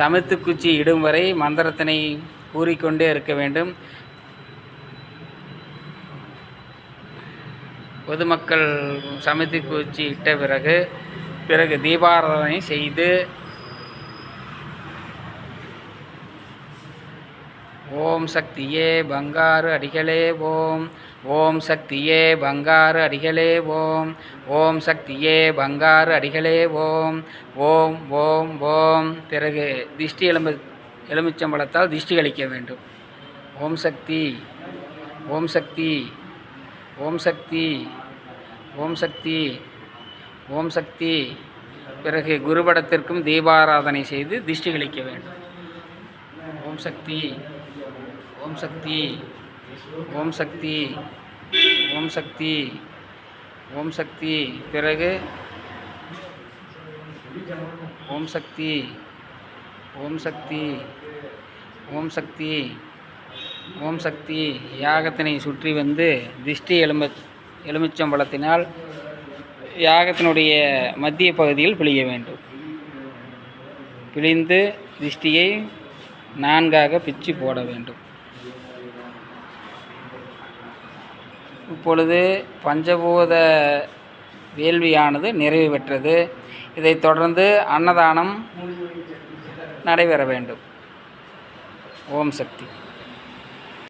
சமைத்து குச்சி இடும் வரை மந்திரத்தினை கூறிக்கொண்டே இருக்க வேண்டும். பொதுமக்கள் சமைத்து குச்சி இட்ட பிறகு பிறகு தீபாராதனை செய்து ஓம் சக்தியே பங்காரு அடிகளே ஓம். ஓம் சக்தியே பங்காரு அடிகளே ஓம். ஓம் சக்தியே பங்காரு அடிகளே ஓம். ஓம் ஓம் ஓம். பிறகு திஷ்டி எலும்பு எலுமிச்சம்பழத்தால் திஷ்டி அளிக்க வேண்டும். ஓம் சக்தி ஓம் சக்தி ஓம் சக்தி ஓம் சக்தி ஓம் சக்தி. பிறகு குருபடத்திற்கும் தீபாராதனை செய்து திஷ்டி கழிக்க வேண்டும். ஓம் சக்தி ஓம் சக்தி ஓம் சக்தி ஓம் சக்தி ஓம் சக்தி. பிறகு ஓம் சக்தி ஓம் சக்தி ஓம் சக்தி ஓம் சக்தி. யாகத்தினை சுற்றி வந்து திஷ்டி எலும்ப எலுமிச்சம்பழத்தினால் யாகத்தினுடைய மத்திய பகுதியில் பிழிய வேண்டும். பிழிந்து திஷ்டியை நான்காக பிச்சு போட வேண்டும். இப்பொழுது பஞ்சபூத வேள்வியானது நிறைவு பெற்றது. இதைத் தொடர்ந்து அன்னதானம் நடைபெற வேண்டும். ஓம் சக்தி.